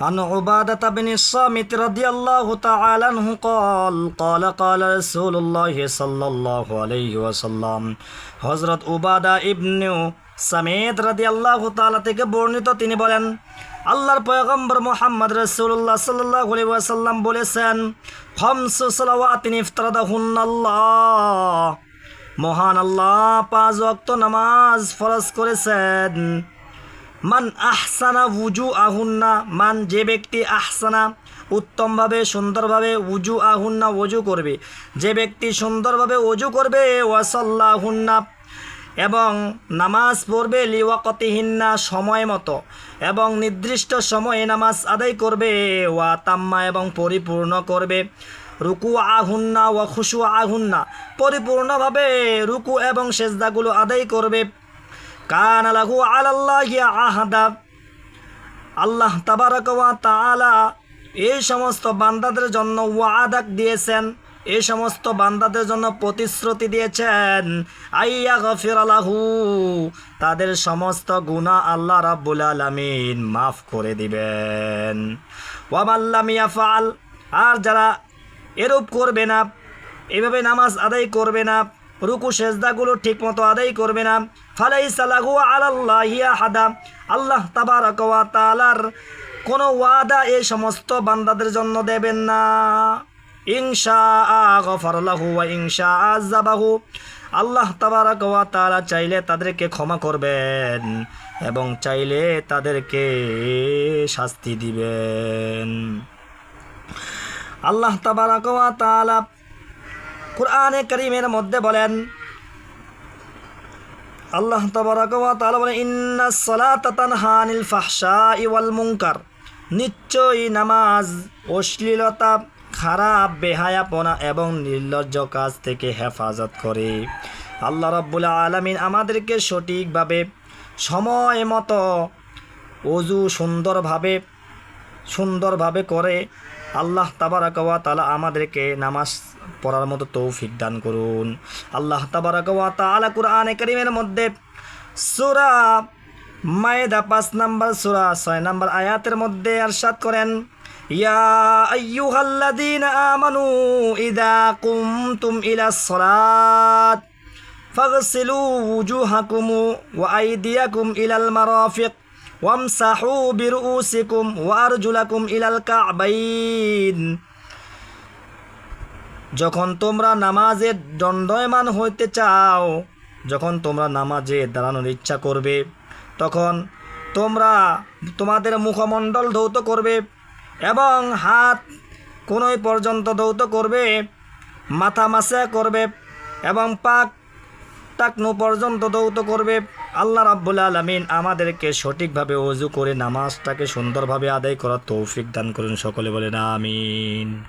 عن عبادة بن الصامت رضي الله تعالى عنه قال قال قال رسول الله صلى الله عليه وسلم হজরত উবাদা ইবনু সামিদ রাদি আল্লাহ তালা থেকে বর্ণিত তিনি বলেন আল্লাহর পয়গম্বর মোহাম্মদ রসুল্লাহ সাল্লাহ আলাইহি ওয়াসাল্লাম বলেছেন হমসু সালাওয়াতিন ইফতারাদাহুন্নাল্লাহ মহান আল্লাহ পাঁচ ওয়াক্ত নামাজ ফরজ করেছেন মান আহসানা উজু আহুন্না মান যে ব্যক্তি আহসানা, উত্তমভাবে, সুন্দরভাবে উজু আহুন্না ওজু করবে। যে ব্যক্তি সুন্দরভাবে ওজু করবে, ওয়াসাল্লাহুন্না, এবং নামাজ পড়বে লিওয়াকতিহিন্না সময় মতো, এবং নির্দিষ্ট সময়ে নামাজ আদায় করবে, ওয়া তাম্মা, এবং পরিপূর্ণ করবে। রুকু আহুন্না ওয়া খুশু আহুন্না পরিপূর্ণভাবে রুকু এবং সেজদাগুলো আদায় করবে। কান আলাহু আলাল্লাহি আহাদা। আল্লাহ তাবারক ওয়া তাআলা এই সমস্ত বান্দাদের জন্য ওয়াদাক দিয়েছেন এই সমস্ত বান্দাদের জন্য প্রতিশ্রুতি দিয়েছেন। আইয়া গফির আলাহু তাদের সমস্ত গুনাহ আল্লাহ রাব্বুল আলামিন মাফ করে দিবেন। ওয়ামাল্লাম ইয়াফআল, আর যারা এরূপ করবে না, এভাবে নামাজ আদায় করবে না রুকু সেজদাগুলো ঠিক মতো আদায় করবে না। ফালাই সালাহু আলাল্লাহি আহাদা। আল্লাহ তাবারক ওয়া তাআলার কোনো ওয়াদা এই সমস্ত বান্দাদের জন্য দেবেন না। ইনশা গফর লাহু ওয়া আযাবাহু। আল্লাহ তাবারক ওয়া তাআলা চাইলে তাদেরকে ক্ষমা করবেন এবং চাইলে তাদেরকে শাস্তি দিবেন। আল্লাহ তাবারক ওয়া কোরআনে করিমের মধ্যে বলেন, আল্লাহ তাআলা বলেন আনিল ফাহশাই নিশ্চয়ই নামাজ অশ্লীলতা, খারাপ, বেহায়াপনা এবং নির্লজ্জ কাজ থেকে হেফাজত করে। আল্লাহ রাব্বুল আলামিন আমাদেরকে সঠিকভাবে সময় মতো অজু সুন্দরভাবে সুন্দরভাবে করে আল্লাহ তাবারাক ওয়া তাআলা আমাদেরকে নামাজ পড়ার মতো তৌফিক দান করুন। আল্লাহ তাবারাক ওয়া তাআলা কুরআনে কারীমের মধ্যে সূরা মায়েদা পাঁচ নাম্বার, সুরা ছয় নাম্বার আয়াতের মধ্যে আরশাদ করেন, ইয়া আইদিয়াকুম ইলাল মারাফিক। ওয়ামসাহু বিরুসিকুম ওয়ারজুলাকুম ইলাল কাবাইন। যখন তোমরা নামাজে দণ্ডয়মান হইতে চাও, যখন তোমরা নামাজে দাঁড়ানোর ইচ্ছা করবে, তখন তোমরা তোমাদের মুখমণ্ডল ধৌত করবে এবং হাত কোনোই পর্যন্ত ধৌত করবে, মাথা মাসে করবে এবং পাক টাকনু পর্যন্ত দৌত করবে। আল্লাহ রাব্বুল আলমিন আমাদেরকে সঠিকভাবে অজু করে নামাজটাকে সুন্দরভাবে আদায় করার তৌফিক দান করুন। সকলে বলেন, আমিন।